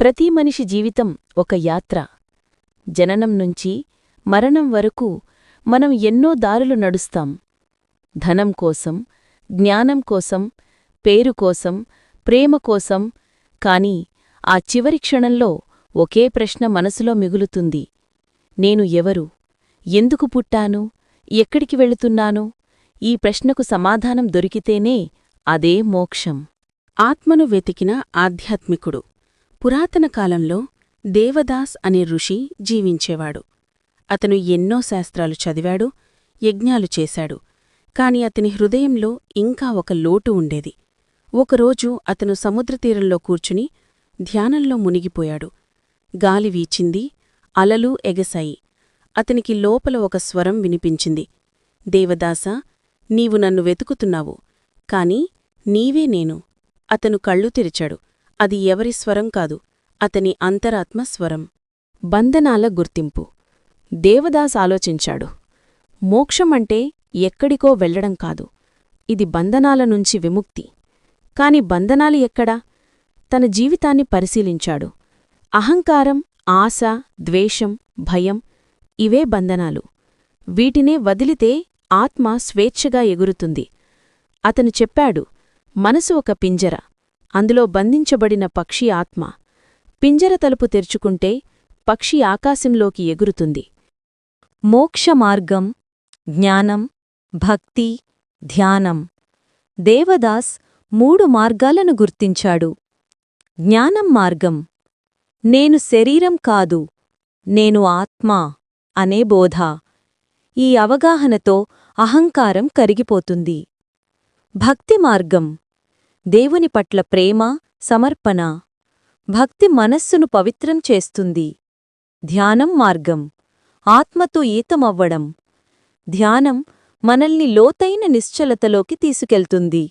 ప్రతి మనిషి జీవితం ఒక యాత్ర. జననం నుంచి మరణం వరకు మనం ఎన్నో దారులు నడుస్తాం. ధనం కోసం జ్ఞానం కోసం పేరు కోసం ప్రేమ కోసం కాని ఆ చివరి క్షణంలో ఒకే ప్రశ్న మనసులో మిగులుతుంది. నేను ఎవరు? ఎందుకు పుట్టాను? ఎక్కడికి వెళుతున్నాను? ఈ ప్రశ్నకు సమాధానం దొరికితేనే అదే మోక్షం. ఆత్మను వెతికిన ఆధ్యాత్మికుడు. పురాతన కాలంలో దేవదాస్ అనే ఋషి జీవించేవాడు. అతను ఎన్నో శాస్త్రాలు చదివాడు యజ్ఞాలు చేశాడు. కాని అతని హృదయంలో ఇంకా ఒక లోటు ఉండేది. ఒకరోజు అతను సముద్రతీరంలో కూర్చుని ధ్యానంలో మునిగిపోయాడు. గాలి వీచింది అలలు ఎగసాయి. అతనికి లోపల ఒక స్వరం వినిపించింది. దేవదాసా నీవు నన్ను వెతుకుతున్నావు కాని నీవే నేను. అతను కళ్ళు తెరిచాడు. అది ఎవరి స్వరం కాదు అతని అంతరాత్మ స్వరం. బంధనాల గుర్తింపు. దేవదాస్ ఆలోచించాడు. మోక్షమంటే ఎక్కడికో వెళ్ళడం కాదు. ఇది బంధనాల నుంచి విముక్తి. కాని బంధనాలు ఎక్కడా? తన జీవితాన్ని పరిశీలించాడు. అహంకారం ఆశ ద్వేషం భయం ఇవే బంధనాలు. వీటినే వదిలితే ఆత్మ స్వేచ్ఛగా ఎగురుతుంది. అతను చెప్పాడు మనసు ఒక పింజర. అందులో బంధించబడిన పక్షి ఆత్మ. పింజర తలుపు తెరుచుకుంటే పక్షి ఆకాశంలోకి ఎగురుతుంది. మోక్షమార్గం జ్ఞానం భక్తి ధ్యానం. దేవదాస్ మూడు మార్గాలను గుర్తించాడు. జ్ఞానం మార్గం. నేను శరీరం కాదు నేను ఆత్మ అనే బోధ. ఈ అవగాహనతో అహంకారం కరిగిపోతుంది. భక్తి మార్గం. దేవుని పట్ల ప్రేమ సమర్పణ భక్తి మనస్సును పవిత్రం చేస్తుంది. ధ్యానం మార్గం. ఆత్మతో ఈతమవ్వడం. ధ్యానం మనల్ని లోతైన నిశ్చలతలోకి తీసుకెళ్తుంది.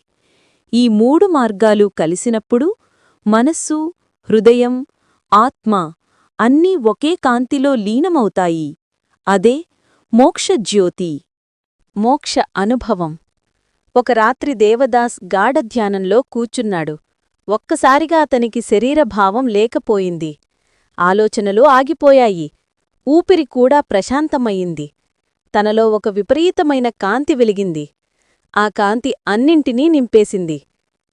ఈ మూడు మార్గాలు కలిసినప్పుడు మనస్సు హృదయం ఆత్మ అన్నీ ఒకే కాంతిలో లీనమవుతాయి. అదే మోక్షజ్యోతి. మోక్ష అనుభవం. ఒక రాత్రి దేవదాస్ గాఢధ్యానంలో కూచున్నాడు ఒక్కసారిగా అతనికి శరీరభావం లేకపోయింది. ఆలోచనలు ఆగిపోయాయి. ఊపిరి కూడా ప్రశాంతమయ్యింది. తనలో ఒక విపరీతమైన కాంతి వెలిగింది. ఆ కాంతి అన్నింటినీ నింపేసింది.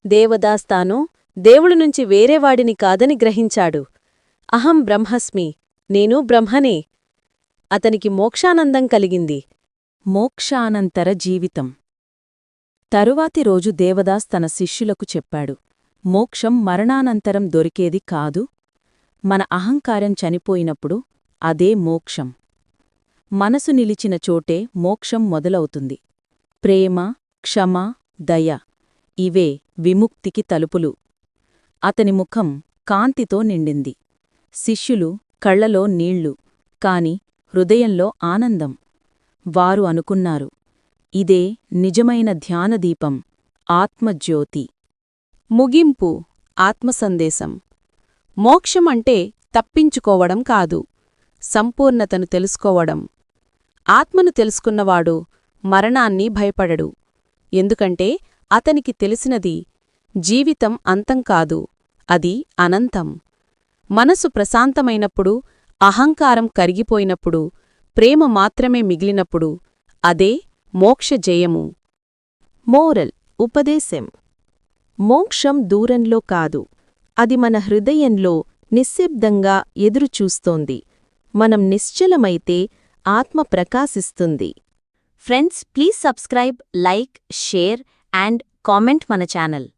దేవదాస్ తాను దేవుడు నుంచి వేరేవాడిని కాదని గ్రహించాడు. అహం బ్రహ్మస్మి నేను బ్రహ్మనే. అతనికి మోక్షానందం కలిగింది. మోక్షానంతర జీవితం. తరువాతి రోజు దేవదాస్ తన శిష్యులకు చెప్పాడు మోక్షం మరణానంతరం దొరికేది కాదు. మన అహంకారం చనిపోయినప్పుడు అదే మోక్షం. మనసు నిలిచిన చోటే మోక్షం మొదలవుతుంది. ప్రేమ క్షమ దయ ఇవే విముక్తికి తలుపులు. అతని ముఖం కాంతితో నిండింది. శిష్యులు కళ్ళలో నీళ్ళు కాని హృదయంలో ఆనందం. వారు అనుకున్నారు ఇదే నిజమైన ధ్యానదీపం ఆత్మజ్యోతి. ముగింపు ఆత్మసందేశం. మోక్షమంటే తప్పించుకోవడం కాదు సంపూర్ణతను తెలుసుకోవడం. ఆత్మను తెలుసుకున్నవాడు మరణాన్ని భయపడడు. ఎందుకంటే అతనికి తెలిసినది జీవితం అంతం కాదు అది అనంతం. మనసు ప్రశాంతమైనప్పుడు అహంకారం కరిగిపోయినప్పుడు ప్రేమ మాత్రమే మిగిలినప్పుడు అదే మోక్ష జయము మోరల్ ఉపదేశం. మోక్షం దూరంలో కాదు. అది మన హృదయంలో నిశ్శబ్దంగా ఎదురుచూస్తోంది. మనం నిశ్చలమైతే ఆత్మ ప్రకాశిస్తుంది. Friends please subscribe like share and comment మన ఛానల్.